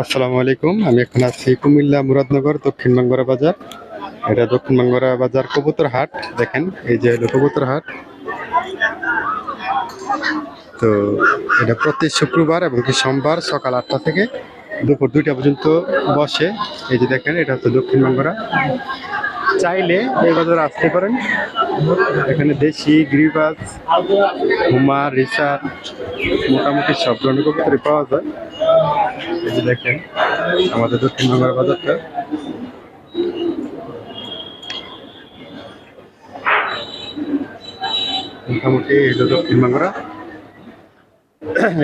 আসসালামু আলাইকুম। আমি এখন আছি কুমিল্লা মুরাদনগর দক্ষিণ বাঙ্গরা বাজার। এটা দক্ষিণ বাঙ্গরা বাজার কবুতর হাট দেখেন, এই যে হলো কবুতর হাট তো এটা প্রতি শুক্রবার এবং কি সোমবার সকাল আটটা থেকে দুপুর দুইটা পর্যন্ত বসে। এই যে দেখেন, এটা হচ্ছে দক্ষিণ বাঙ্গরা চাইলে এই বাজারে আসতে পারেন। এখানে দেশি গ্রিবাস হুমা রিসার, মোটামুটি সব ধরনের কবুতরই পাওয়া যায়। এই যে দেখেন, আমাদের দক্ষিণ দক্ষিণবঙ্গের বাজারটা। মোটামুটি এই যে দক্ষিণবঙ্গরা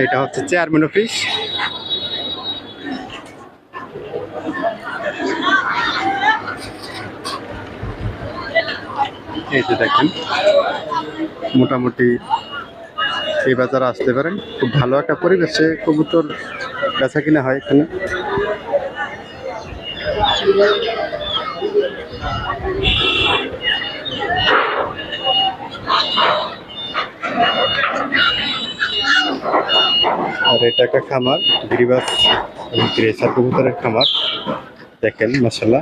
এটা হচ্ছে চেয়ারম্যান অফিস। এই যে দেখেন, মোটামুটি এই বাজারে আসতে পারেন। খুব ভালো একটা পরিবেশে কবুতর বেচা কিনা হয় এখানে? আর এটা একটা খামার, গিরিবাস এবং কবুতরের খামার। দেখেন মশলা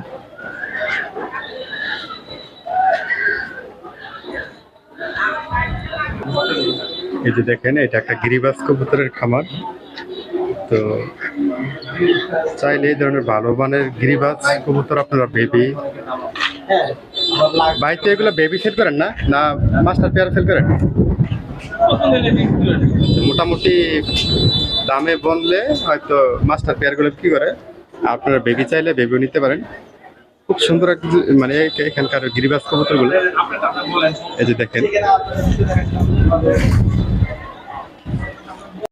এই যে দেখেন, এটা একটা গিরিবাস কবুতরের খামার। তো চাইলে এই ধরনের ভালো মানের গিরিবাস কবুতর আপনারা বেবি বাড়িতে এগুলো বেবি সেল করেন না? না মাস্টার পেয়ার সেল করেন? মোটামুটি দামে বনলে হয়তো মাস্টার পেয়ারগুলো কি করে। আপনারা বেবি চাইলে বেবিও নিতে পারেন। খুব সুন্দর মানে এখানকার গিরিবাস কবুতরগুলো। এই যে দেখেন।